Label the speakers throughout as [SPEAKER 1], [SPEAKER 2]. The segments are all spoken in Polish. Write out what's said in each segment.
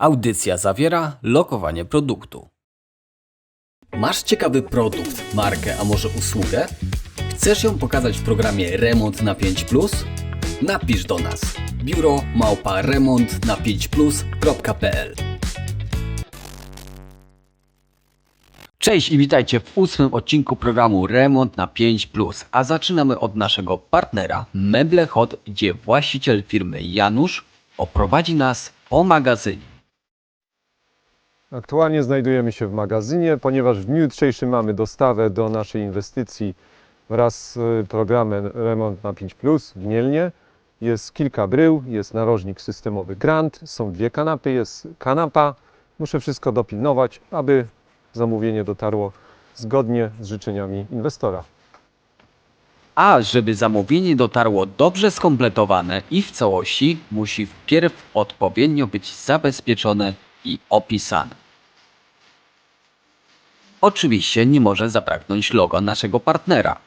[SPEAKER 1] Audycja zawiera lokowanie produktu. Masz ciekawy produkt, markę, a może usługę? Chcesz ją pokazać w programie Remont na 5 Napisz do nas biuro małpa remont na 5plus.pl Cześć i witajcie w ósmym odcinku programu Remont na 5 a zaczynamy od naszego partnera Meble Hot, gdzie właściciel firmy Janusz oprowadzi nas po magazynie.
[SPEAKER 2] Aktualnie znajdujemy się w magazynie, ponieważ w dniu jutrzejszym mamy dostawę do naszej inwestycji wraz z programem Remont na 5 w Mielnie. Jest kilka brył, jest narożnik systemowy Grant, są dwie kanapy, jest kanapa. Muszę wszystko dopilnować, aby zamówienie dotarło zgodnie z życzeniami inwestora.
[SPEAKER 1] A żeby zamówienie dotarło dobrze skompletowane i w całości, musi wpierw odpowiednio być zabezpieczone i opisane. Oczywiście nie może zabraknąć logo naszego partnera.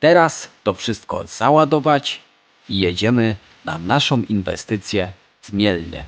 [SPEAKER 1] Teraz to wszystko załadować i jedziemy na naszą inwestycję w Mielnie.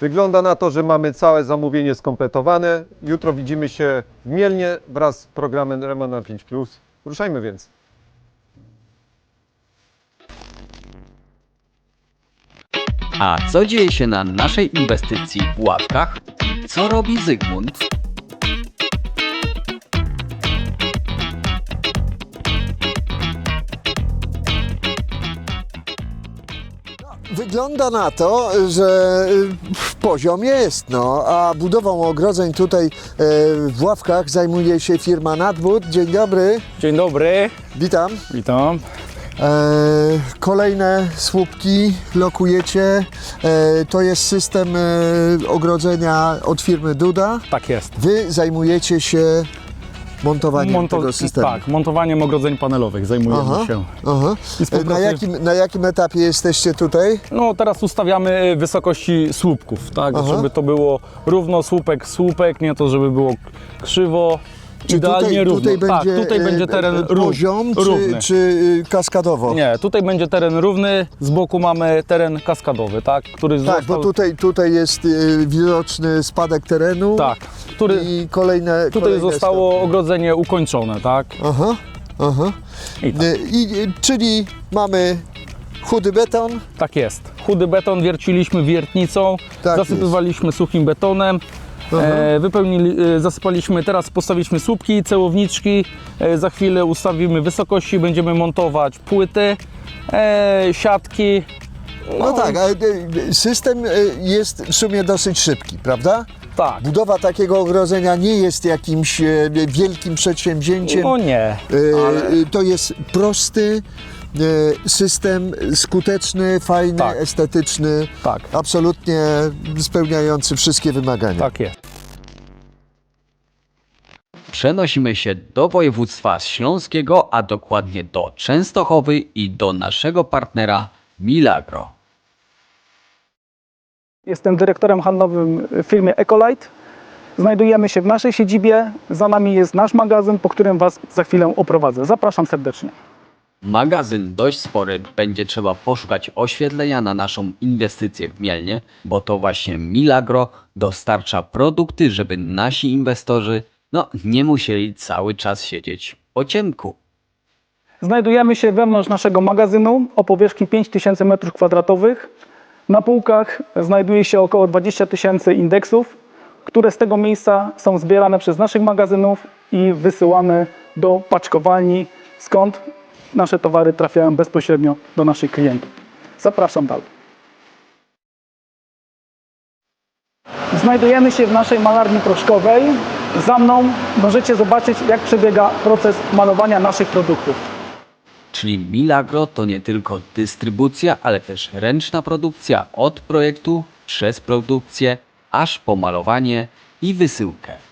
[SPEAKER 2] Wygląda na to, że mamy całe zamówienie skompletowane. Jutro widzimy się w Mielnie wraz z programem Remont na 5 Ruszajmy więc.
[SPEAKER 1] A co dzieje się na naszej inwestycji w ławkach? Co robi Zygmunt?
[SPEAKER 3] Wygląda na to, że y, poziom jest, no, a budową ogrodzeń tutaj e, w Ławkach zajmuje się firma Nadbud. Dzień dobry,
[SPEAKER 4] Dzień dobry,
[SPEAKER 3] witam.
[SPEAKER 4] witam.
[SPEAKER 3] E, kolejne słupki lokujecie. E, to jest system e, ogrodzenia od firmy Duda.
[SPEAKER 4] Tak jest.
[SPEAKER 3] Wy zajmujecie się montowaniem
[SPEAKER 4] Monto-
[SPEAKER 3] tego systemu.
[SPEAKER 4] Tak, montowaniem ogrodzeń panelowych zajmujemy
[SPEAKER 3] Aha,
[SPEAKER 4] się.
[SPEAKER 3] aha. E, Na jakim, na jakim etapie jesteście tutaj?
[SPEAKER 4] No teraz ustawiamy wysokości słupków, tak,
[SPEAKER 3] Aha.
[SPEAKER 4] żeby to było równo słupek, słupek, nie to żeby było krzywo,
[SPEAKER 3] Czy
[SPEAKER 4] idealnie
[SPEAKER 3] tutaj,
[SPEAKER 4] równo.
[SPEAKER 3] tutaj
[SPEAKER 4] tak,
[SPEAKER 3] będzie,
[SPEAKER 4] tutaj
[SPEAKER 3] e,
[SPEAKER 4] będzie teren
[SPEAKER 3] e,
[SPEAKER 4] rów-
[SPEAKER 3] poziom czy,
[SPEAKER 4] równy.
[SPEAKER 3] czy y, kaskadowo?
[SPEAKER 4] Nie, tutaj będzie teren równy, z boku mamy teren kaskadowy, tak, który
[SPEAKER 3] Tak,
[SPEAKER 4] został...
[SPEAKER 3] bo tutaj, tutaj jest y, widoczny spadek terenu
[SPEAKER 4] Tak, który
[SPEAKER 3] i kolejne
[SPEAKER 4] tutaj
[SPEAKER 3] kolejne
[SPEAKER 4] zostało ogrodzenie ukończone, tak.
[SPEAKER 3] stopnie. Aha, aha.
[SPEAKER 4] I tak.
[SPEAKER 3] Y, I, y, czyli mamy chudy beton,
[SPEAKER 4] Tak jest. Chudy beton wierciliśmy wiertnicą,
[SPEAKER 3] Tak
[SPEAKER 4] zasypywaliśmy suchym betonem. E, wypełnili, e, zasypaliśmy, teraz postawiliśmy słupki, cełowniczki, e, za chwilę ustawimy wysokości, będziemy montować płyty, e, siatki.
[SPEAKER 3] no, tak, a y, system y, jest w sumie dosyć szybki, prawda?
[SPEAKER 4] Tak.
[SPEAKER 3] Budowa takiego ogrodzenia nie jest jakimś y, wielkim przedsięwzięciem.
[SPEAKER 4] No nie, ale
[SPEAKER 3] To jest prosty system, skuteczny, fajny,
[SPEAKER 4] Tak.
[SPEAKER 3] estetyczny,
[SPEAKER 4] tak,
[SPEAKER 3] absolutnie spełniający wszystkie wymagania.
[SPEAKER 4] tak jest.
[SPEAKER 1] Przenosimy się do województwa śląskiego, a dokładnie do Częstochowy i do naszego partnera Milagro.
[SPEAKER 5] Jestem dyrektorem handlowym firmy Ecolite. Znajdujemy się w naszej siedzibie. Za nami jest nasz magazyn, po którym Was za chwilę oprowadzę. Zapraszam serdecznie.
[SPEAKER 1] Magazyn dość spory, będzie trzeba poszukać oświetlenia na naszą inwestycję w Mielnie, bo to właśnie Milagro dostarcza produkty, żeby nasi inwestorzy no, nie musieli cały czas siedzieć po ciemku.
[SPEAKER 5] Znajdujemy się wewnątrz naszego magazynu o powierzchni 5000 m2. Na półkach znajduje się około 20 tysięcy indeksów, które z tego miejsca są zbierane przez naszych magazynów i wysyłane do paczkowalni, skąd nasze towary trafiają bezpośrednio do naszych klientów. Zapraszam dalej. Znajdujemy się w naszej malarni proszkowej. Za mną możecie zobaczyć, jak przebiega proces malowania naszych produktów.
[SPEAKER 1] Czyli Milagro to nie tylko dystrybucja, ale też ręczna produkcja od projektu przez produkcję aż po malowanie i wysyłkę.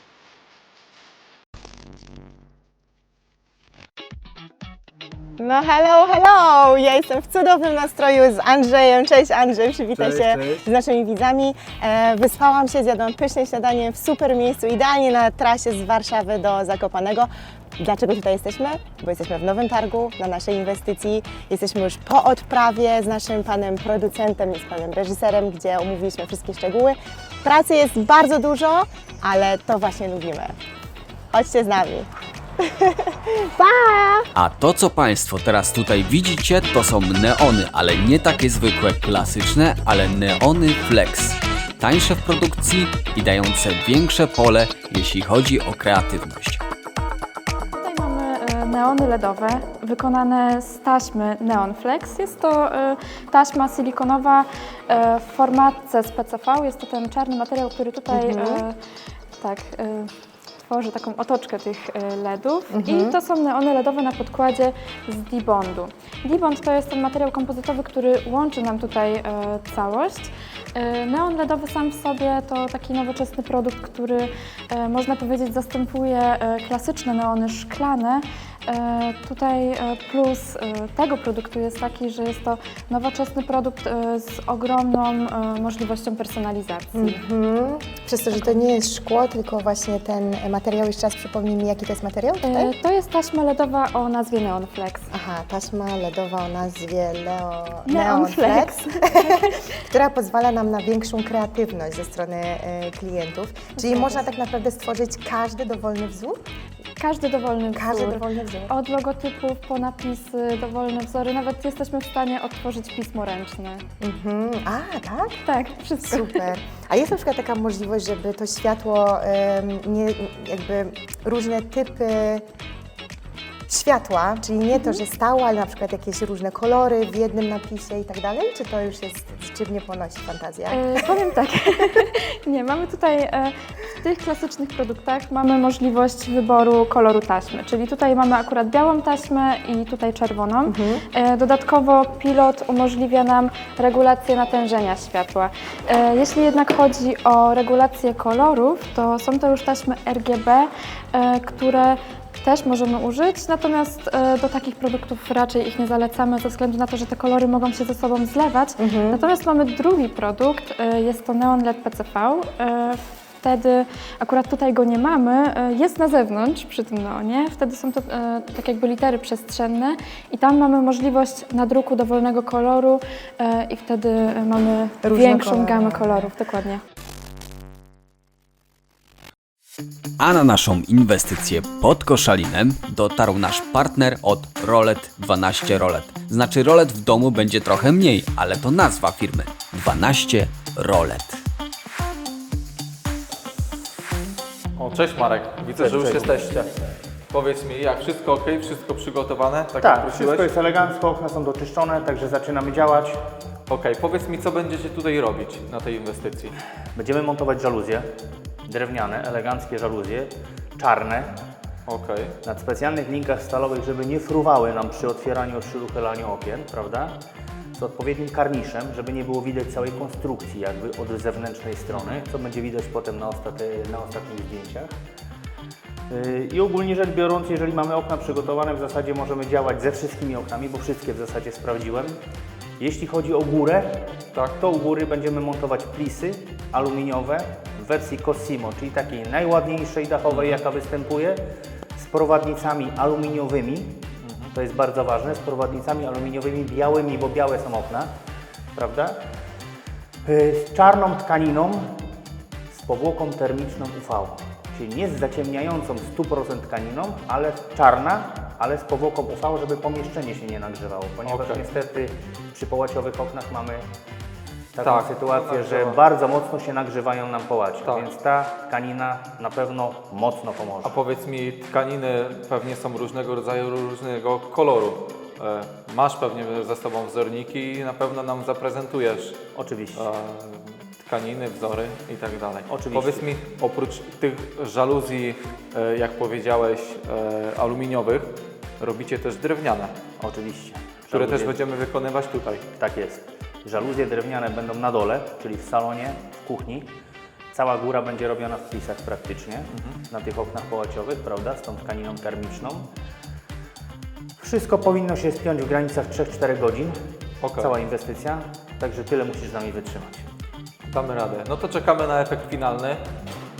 [SPEAKER 6] No hello, hello! Ja jestem w cudownym nastroju z Andrzejem. Cześć Andrzej, przywitaj
[SPEAKER 2] Cześć,
[SPEAKER 6] się
[SPEAKER 2] cześć.
[SPEAKER 6] z naszymi widzami. E, wyspałam się, zjadłam pyszne śniadanie w super miejscu, idealnie na trasie z Warszawy do Zakopanego. Dlaczego tutaj jesteśmy? Bo jesteśmy w Nowym Targu, na naszej inwestycji. Jesteśmy już po odprawie z naszym panem producentem i z panem reżyserem, gdzie omówiliśmy wszystkie szczegóły. Pracy jest bardzo dużo, ale to właśnie lubimy. Chodźcie z nami. Pa!
[SPEAKER 1] A to, co Państwo teraz tutaj widzicie, to są neony, ale nie takie zwykłe, klasyczne, ale neony flex. Tańsze w produkcji i dające większe pole, jeśli chodzi o kreatywność.
[SPEAKER 7] Tutaj mamy e, neony LEDowe wykonane z taśmy Neon Flex. Jest to e, taśma silikonowa e, w formatce z PCV. Jest to ten czarny materiał, który tutaj e, tak, e, tworzy taką otoczkę tych e, LEDów. I to są neony LEDowe na podkładzie z Dibondu. Dibond to jest ten materiał kompozytowy, który łączy nam tutaj e, całość. E, Neon LEDowy sam w sobie to taki nowoczesny produkt, który można powiedzieć zastępuje klasyczne neony szklane. E, Tutaj e, plus e, tego produktu jest taki, że jest to nowoczesny produkt z ogromną możliwością personalizacji.
[SPEAKER 6] Mhm. Przez to, że to nie jest szkło, tylko właśnie ten materiał, jeszcze raz przypomnij mi, jaki to jest materiał tutaj?
[SPEAKER 7] To jest taśma LEDowa o nazwie Neon Flex.
[SPEAKER 6] Aha, taśma LEDowa o nazwie Leo...
[SPEAKER 7] Neon Flex.
[SPEAKER 6] która pozwala nam na większą kreatywność ze strony klientów. Czyli można tak naprawdę stworzyć każdy dowolny wzór?
[SPEAKER 7] Każdy dowolny wzór.
[SPEAKER 6] Każdy dowolny wzór.
[SPEAKER 7] Od logotypów po napisy, dowolne wzory, nawet jesteśmy w stanie odtworzyć pismo ręczne.
[SPEAKER 6] Mhm. A, tak?
[SPEAKER 7] Tak, wszystko.
[SPEAKER 6] Super. A jest na przykład taka możliwość, żeby to światło, em, nie, jakby różne typy światła, czyli nie to, że stałe, ale na przykład jakieś różne kolory w jednym napisie i tak dalej, czy to już jest, czym nie ponosi fantazja?
[SPEAKER 7] E, powiem tak, nie, mamy tutaj e, w tych klasycznych produktach mamy możliwość wyboru koloru taśmy, czyli tutaj mamy akurat białą taśmę i tutaj czerwoną. E, dodatkowo pilot umożliwia nam regulację natężenia światła. E, jeśli jednak chodzi o regulację kolorów, to są to już taśmy RGB, e, które też możemy użyć, natomiast e, do takich produktów raczej ich nie zalecamy ze względu na to, że te kolory mogą się ze sobą zlewać. Natomiast mamy drugi produkt, e, jest to Neon LED PCV. E, Wtedy akurat tutaj go nie mamy, jest na zewnątrz przy tym neonie. Wtedy są to e, tak jakby litery przestrzenne i tam mamy możliwość nadruku dowolnego koloru e, i wtedy mamy
[SPEAKER 6] Różne
[SPEAKER 7] większą
[SPEAKER 6] kolory.
[SPEAKER 7] gamę kolorów, dokładnie.
[SPEAKER 1] A na naszą inwestycję pod Koszalinem dotarł nasz partner od Rolet 12 Rolet. Znaczy Rolet w domu będzie trochę mniej, ale to nazwa firmy 12 Rolet.
[SPEAKER 8] O, cześć Marek, widzę, że już jesteście. Powiedz mi, jak wszystko ok, wszystko przygotowane, tak, jak
[SPEAKER 9] Tak,
[SPEAKER 8] prosiłeś?
[SPEAKER 9] wszystko jest elegancko, okna są doczyszczone, także zaczynamy działać.
[SPEAKER 8] Okej, powiedz mi, co będziecie tutaj robić na tej inwestycji?
[SPEAKER 9] Będziemy montować żaluzje, drewniane, eleganckie żaluzje, czarne,
[SPEAKER 8] Okej,
[SPEAKER 9] na specjalnych linkach stalowych, żeby nie fruwały nam przy otwieraniu czy uchylaniu okien, prawda? Z odpowiednim karniszem, żeby nie było widać całej konstrukcji jakby od zewnętrznej strony, co będzie widać potem na, ostaty, na ostatnich zdjęciach. Yy, I ogólnie rzecz biorąc, jeżeli mamy okna przygotowane, w zasadzie możemy działać ze wszystkimi oknami, bo wszystkie w zasadzie sprawdziłem. Jeśli chodzi o górę,
[SPEAKER 8] Tak.
[SPEAKER 9] to u góry będziemy montować plisy aluminiowe w wersji Cosimo, czyli takiej najładniejszej dachowej, jaka występuje, z prowadnicami aluminiowymi. To jest bardzo ważne, z prowadnicami aluminiowymi białymi, bo białe są okna, prawda? Yy, Z czarną tkaniną, z powłoką termiczną UV, czyli nie z zaciemniającą 100% tkaniną, ale czarna, ale z powłoką UV, żeby pomieszczenie się nie nagrzewało, ponieważ
[SPEAKER 8] Okej.
[SPEAKER 9] niestety przy połaciowych oknach mamy taką
[SPEAKER 8] Tak,
[SPEAKER 9] sytuację, że bardzo mocno się nagrzewają nam połacie,
[SPEAKER 8] Tak.
[SPEAKER 9] więc ta tkanina na pewno mocno pomoże.
[SPEAKER 8] a powiedz mi, tkaniny pewnie są różnego rodzaju, różnego koloru. E, masz pewnie ze sobą wzorniki i na pewno nam zaprezentujesz
[SPEAKER 9] Oczywiście.
[SPEAKER 8] e, tkaniny, wzory i tak dalej.
[SPEAKER 9] Oczywiście.
[SPEAKER 8] Powiedz mi, oprócz tych żaluzji, e, jak powiedziałeś, aluminiowych, robicie też drewniane,
[SPEAKER 9] Oczywiście.
[SPEAKER 8] które też będziemy wykonywać tutaj.
[SPEAKER 9] Tak jest. Żaluzje drewniane będą na dole, czyli w salonie, w kuchni. Cała góra będzie robiona w plisach praktycznie, na tych oknach połaciowych, prawda, z tą tkaniną termiczną. Wszystko powinno się spiąć w granicach 3-4 godzin,
[SPEAKER 8] Okej.
[SPEAKER 9] cała inwestycja, także tyle musisz z nami wytrzymać.
[SPEAKER 8] Damy radę. No to czekamy na efekt finalny.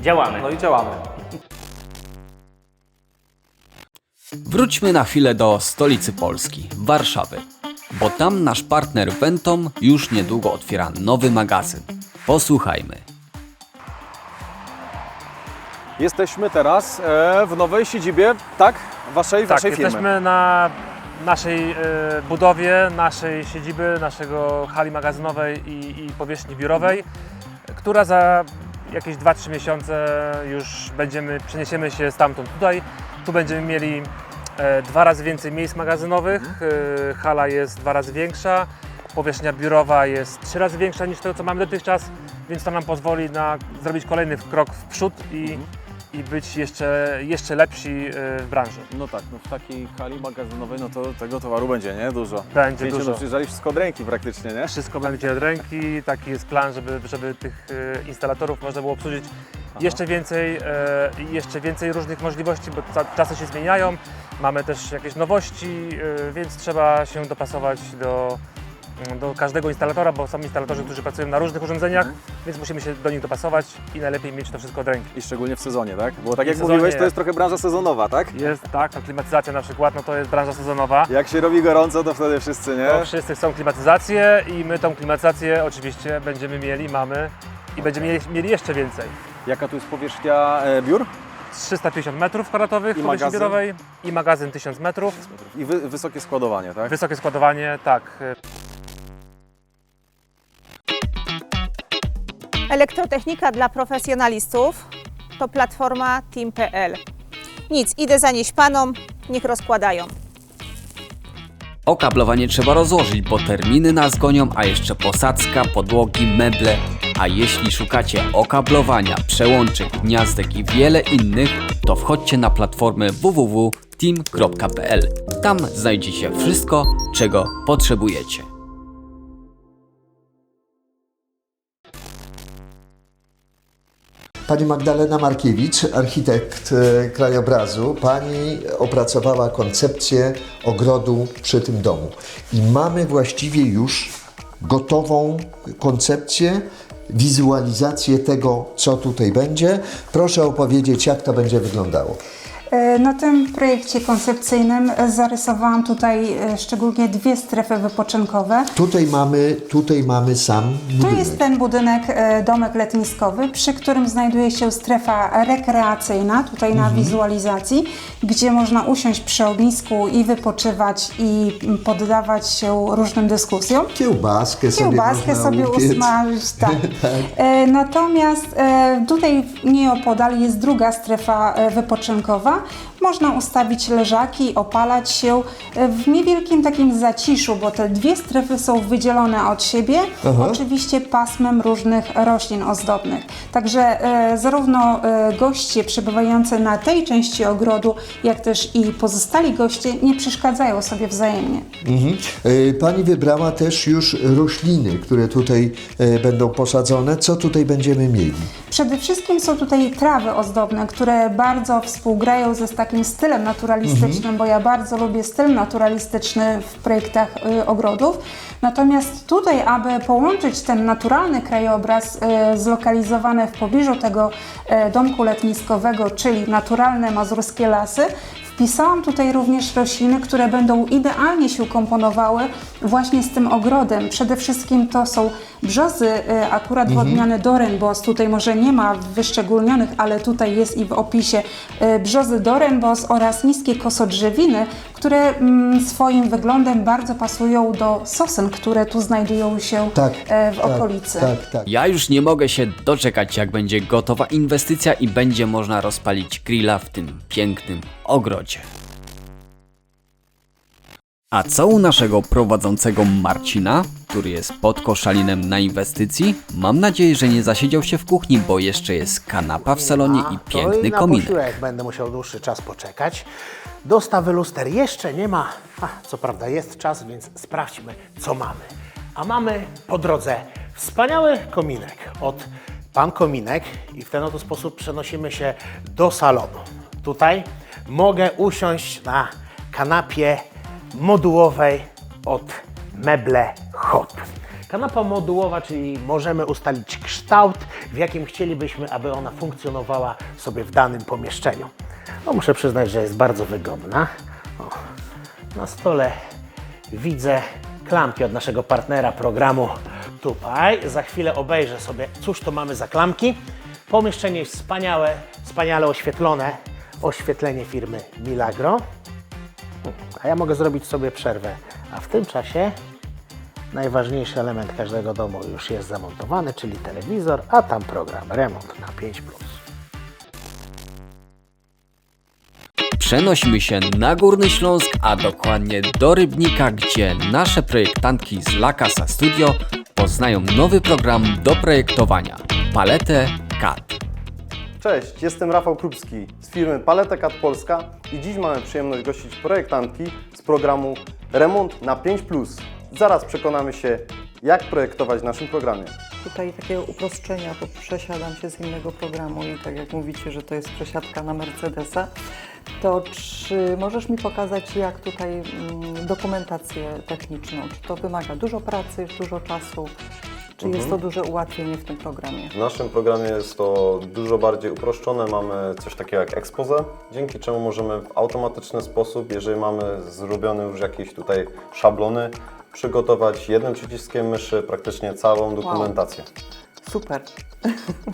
[SPEAKER 9] Działamy.
[SPEAKER 8] No i działamy.
[SPEAKER 1] Wróćmy na chwilę do stolicy Polski, Warszawy, bo tam nasz partner Ventom już niedługo otwiera nowy magazyn. Posłuchajmy.
[SPEAKER 10] Jesteśmy teraz e, w nowej siedzibie, tak? Waszej,
[SPEAKER 11] Tak,
[SPEAKER 10] waszej firmy.
[SPEAKER 11] jesteśmy na naszej e, budowie, naszej siedziby, naszego hali magazynowej i, i powierzchni biurowej, która za jakieś 2-3 miesiące już będziemy, przeniesiemy się stamtąd tutaj. Tu będziemy mieli dwa razy więcej miejsc magazynowych, e, hala jest dwa razy większa, powierzchnia biurowa jest trzy razy większa niż to, co mamy dotychczas, więc to nam pozwoli na zrobić kolejny krok w przód i, i być jeszcze, jeszcze lepsi e, w branży.
[SPEAKER 10] No tak, no w takiej hali magazynowej, no to tego towaru będzie, nie? Dużo.
[SPEAKER 11] Będzie
[SPEAKER 10] Wiecie,
[SPEAKER 11] dużo.
[SPEAKER 10] no przyjeżdżali wszystko od ręki praktycznie, nie?
[SPEAKER 11] Wszystko będzie od ręki, taki jest plan, żeby, żeby tych e, instalatorów można było obsłużyć jeszcze więcej, e, jeszcze więcej różnych możliwości, bo ca- czasy się zmieniają, mamy też jakieś nowości, e, więc trzeba się dopasować do, do każdego instalatora, bo są instalatorzy, którzy pracują na różnych urządzeniach, więc musimy się do nich dopasować i najlepiej mieć to wszystko od ręki.
[SPEAKER 10] I szczególnie w sezonie, tak? Bo tak
[SPEAKER 11] I
[SPEAKER 10] jak
[SPEAKER 11] w sezonie
[SPEAKER 10] mówiłeś, to jest trochę branża sezonowa, tak?
[SPEAKER 11] Jest tak, no klimatyzacja na przykład, no to jest branża sezonowa.
[SPEAKER 10] Jak się robi gorąco, to wtedy wszyscy, nie?
[SPEAKER 11] To wszyscy chcą klimatyzację i my tą klimatyzację oczywiście będziemy mieli, mamy i będziemy mieli, mieli jeszcze więcej.
[SPEAKER 10] Jaka tu jest powierzchnia e, biur?
[SPEAKER 11] 350 metrów kwadratowych
[SPEAKER 10] I
[SPEAKER 11] powierzchni
[SPEAKER 10] magazyn?
[SPEAKER 11] biurowej i magazyn 1000 metrów.
[SPEAKER 10] I wy, wysokie składowanie, tak?
[SPEAKER 11] Wysokie składowanie, tak.
[SPEAKER 12] Elektrotechnika dla profesjonalistów to platforma Team.pl. Nic, idę zanieść panom, niech rozkładają.
[SPEAKER 1] Okablowanie trzeba rozłożyć, bo terminy nas gonią, a jeszcze posadzka, podłogi, meble. A jeśli szukacie okablowania, przełączeń, gniazdek i wiele innych, to wchodźcie na platformę www.team.pl. Tam znajdziecie wszystko, czego potrzebujecie.
[SPEAKER 3] Pani Magdalena Markiewicz, architekt e, krajobrazu, pani opracowała koncepcję ogrodu przy tym domu. I mamy właściwie już gotową koncepcję, wizualizację tego, co tutaj będzie. Proszę opowiedzieć, jak to będzie wyglądało.
[SPEAKER 13] E, Na tym projekcie koncepcyjnym zarysowałam tutaj e, szczególnie dwie strefy wypoczynkowe.
[SPEAKER 3] Tutaj mamy, tutaj mamy sam budynek.
[SPEAKER 13] jest ten budynek, e, domek letniskowy, przy którym znajduje się strefa rekreacyjna, tutaj na wizualizacji, gdzie można usiąść przy ognisku i wypoczywać i poddawać się różnym dyskusjom.
[SPEAKER 3] Kiełbaskę sobie
[SPEAKER 13] Kiełbaskę sobie
[SPEAKER 3] upiec.
[SPEAKER 13] usmażyć, tak.
[SPEAKER 3] Tak.
[SPEAKER 13] Natomiast tutaj nieopodal jest druga strefa e, wypoczynkowa. Można ustawić leżaki, opalać się e, w niewielkim takim zaciszu, bo te dwie strefy są wydzielone od siebie,
[SPEAKER 3] Aha.
[SPEAKER 13] oczywiście pasmem różnych roślin ozdobnych. Także e, zarówno e, goście przebywający na tej części ogrodu, jak też i pozostali goście nie przeszkadzają sobie wzajemnie.
[SPEAKER 3] Mhm. E, Pani wybrała też już rośliny, które tutaj e, będą posadzone. Co tutaj będziemy mieli?
[SPEAKER 13] Przede wszystkim są tutaj trawy ozdobne, które bardzo współgrają ze z takim stylem naturalistycznym, bo ja bardzo lubię styl naturalistyczny w projektach y, ogrodów. Natomiast tutaj, aby połączyć ten naturalny krajobraz y, zlokalizowany w pobliżu tego y, domku letniskowego, czyli naturalne mazurskie lasy, Wpisałam tutaj również rośliny, które będą idealnie się komponowały właśnie z tym ogrodem. Przede wszystkim to są brzozy, y, akurat w odmiany Dorenbos. Tutaj może nie ma wyszczególnionych, ale tutaj jest i w opisie y, brzozy Dorenbos oraz niskie kosodrzewiny, które mm, swoim wyglądem bardzo pasują do sosen, które tu znajdują się
[SPEAKER 3] Tak,
[SPEAKER 13] e, w
[SPEAKER 3] tak,
[SPEAKER 13] okolicy.
[SPEAKER 3] Tak, tak.
[SPEAKER 1] Ja już nie mogę się doczekać, jak będzie gotowa inwestycja i będzie można rozpalić grilla w tym pięknym ogrodzie. A co u naszego prowadzącego Marcina, który jest pod koszalinem na inwestycji? Mam nadzieję, że nie zasiedział się w kuchni, bo jeszcze jest kanapa w salonie i piękny kominek.
[SPEAKER 14] będę musiał dłuższy czas poczekać. Dostawy luster jeszcze nie ma. Co prawda jest czas, więc sprawdźmy, co mamy. A mamy po drodze wspaniały kominek od pan kominek i w ten oto sposób przenosimy się do salonu. Tutaj mogę usiąść na kanapie modułowej od Meble Hop. Kanapa modułowa, czyli możemy ustalić kształt, w jakim chcielibyśmy, aby ona funkcjonowała sobie w danym pomieszczeniu. No, muszę przyznać, że jest bardzo wygodna. O, na stole widzę klamki od naszego partnera programu tutaj. Za chwilę obejrzę sobie, cóż to mamy za klamki. Pomieszczenie jest wspaniałe, wspaniale oświetlone. Oświetlenie firmy Milagro. A ja mogę zrobić sobie przerwę. A w tym czasie najważniejszy element każdego domu już jest zamontowany, czyli telewizor, a tam program remont na 5+.
[SPEAKER 1] Przenosimy się na Górny Śląsk, a dokładnie do Rybnika, gdzie nasze projektantki z La Casa Studio poznają nowy program do projektowania Paletę CAD.
[SPEAKER 15] Cześć, jestem Rafał Krupski z firmy Paleta CAD Polska i dziś mamy przyjemność gościć projektantki z programu Remont na 5+. Zaraz przekonamy się, jak projektować w naszym programie.
[SPEAKER 16] Tutaj takiego uproszczenia, bo przesiadam się z innego programu i tak jak mówicie, że to jest przesiadka na Mercedesa, to czy możesz mi pokazać, jak tutaj mm, dokumentację techniczną? Czy to wymaga dużo pracy, dużo czasu? Czy jest
[SPEAKER 15] Mhm.
[SPEAKER 16] to duże ułatwienie w tym programie?
[SPEAKER 15] W naszym programie jest to dużo bardziej uproszczone. Mamy coś takiego jak expose, dzięki czemu możemy w automatyczny sposób, jeżeli mamy zrobione już jakieś tutaj szablony, przygotować jednym przyciskiem myszy praktycznie całą dokumentację.
[SPEAKER 16] Super.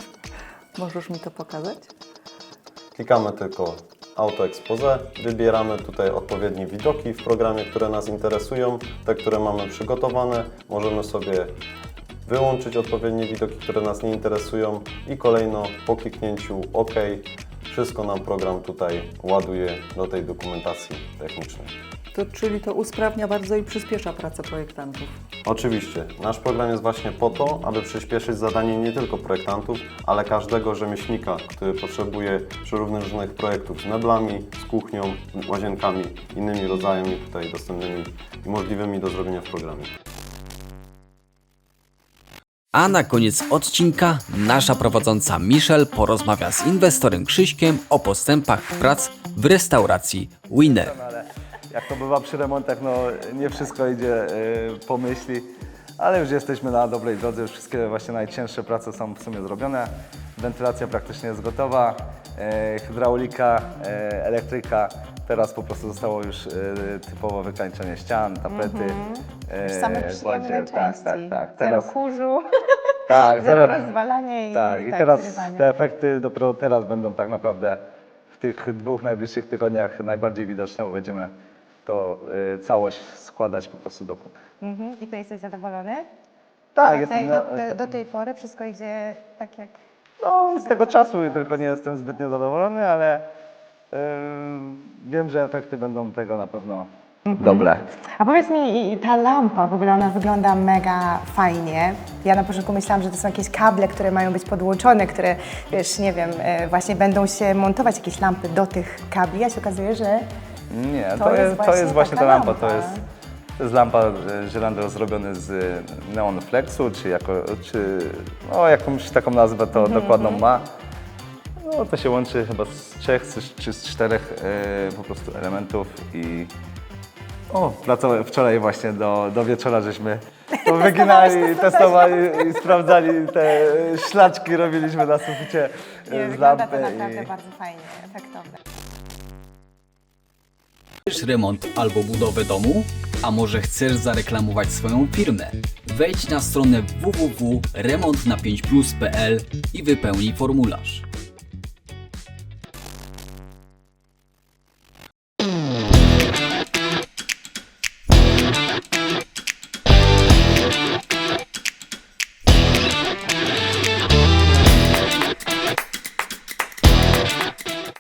[SPEAKER 16] Możesz mi to pokazać?
[SPEAKER 15] Klikamy tylko Auto Expose, wybieramy tutaj odpowiednie widoki w programie, które nas interesują, te, które mamy przygotowane. Możemy sobie wyłączyć odpowiednie widoki, które nas nie interesują i kolejno po kliknięciu OK wszystko nam program tutaj ładuje do tej dokumentacji technicznej.
[SPEAKER 16] To, czyli to usprawnia bardzo i przyspiesza pracę projektantów.
[SPEAKER 15] Oczywiście, nasz program jest właśnie po to, aby przyspieszyć zadanie nie tylko projektantów, ale każdego rzemieślnika, który potrzebuje przeróżnych projektów z meblami, z kuchnią, łazienkami, innymi rodzajami tutaj dostępnymi i możliwymi do zrobienia w programie.
[SPEAKER 1] A na koniec odcinka nasza prowadząca Michelle porozmawia z inwestorem Krzyśkiem o postępach prac w restauracji Winner.
[SPEAKER 17] Jak to bywa przy remontach, no nie wszystko idzie y, po myśli, ale już jesteśmy na dobrej drodze, już wszystkie właśnie najcięższe prace są w sumie zrobione. Wentylacja praktycznie jest gotowa, e, hydraulika, e, elektryka. Teraz po prostu zostało już e, typowo wykańczenie ścian, tapety. e,
[SPEAKER 6] Już same przyjemne
[SPEAKER 17] tak,
[SPEAKER 6] części.
[SPEAKER 17] tak, tak. Teraz,
[SPEAKER 6] kurzu,
[SPEAKER 17] tak, zaraz-
[SPEAKER 6] rozwalania i
[SPEAKER 17] tak, i
[SPEAKER 6] tak,
[SPEAKER 17] teraz
[SPEAKER 6] zrywania.
[SPEAKER 17] te efekty dopiero teraz będą tak naprawdę w tych dwóch najbliższych tygodniach najbardziej widoczne, bo będziemy to y, całość składać po prostu do kupy.
[SPEAKER 6] Mhm. I ty jesteś zadowolony?
[SPEAKER 17] Tak,
[SPEAKER 6] Jak
[SPEAKER 17] jestem
[SPEAKER 6] do, do, tej pory wszystko idzie tak jak...
[SPEAKER 17] No, z tego czasu tylko nie jestem zbytnio zadowolony, ale y, wiem, że efekty będą tego na pewno dobre.
[SPEAKER 6] A powiedz mi, i ta lampa w ogóle ona wygląda mega fajnie. Ja na początku myślałam, że to są jakieś kable, które mają być podłączone, które wiesz, nie wiem, e, właśnie będą się montować jakieś lampy do tych kabli, a się okazuje, że
[SPEAKER 17] Nie,
[SPEAKER 6] To jest
[SPEAKER 17] to
[SPEAKER 6] właśnie
[SPEAKER 17] jest właśnie ta lampa.
[SPEAKER 6] lampa.
[SPEAKER 17] To jest, to jest lampa y, żyrandol zrobiony z y, neon flexu, czy, jako, czy no, jakąś taką nazwę to
[SPEAKER 6] Mhm,
[SPEAKER 17] dokładną
[SPEAKER 6] mhm.
[SPEAKER 17] ma. No, to się łączy chyba z trzech czy z czterech y, po prostu elementów i o, wczoraj właśnie do, do wieczora, żeśmy to wyginali, testowali i sprawdzali te szlaczki, robiliśmy na suficie
[SPEAKER 6] nie,
[SPEAKER 17] y, z
[SPEAKER 6] wygląda
[SPEAKER 17] lampy.
[SPEAKER 6] to naprawdę
[SPEAKER 17] i...
[SPEAKER 6] bardzo fajnie, efektowne.
[SPEAKER 1] Chcesz remont albo budowę domu? A może chcesz zareklamować swoją firmę? Wejdź na stronę www.remontna5plus.pl i wypełnij formularz.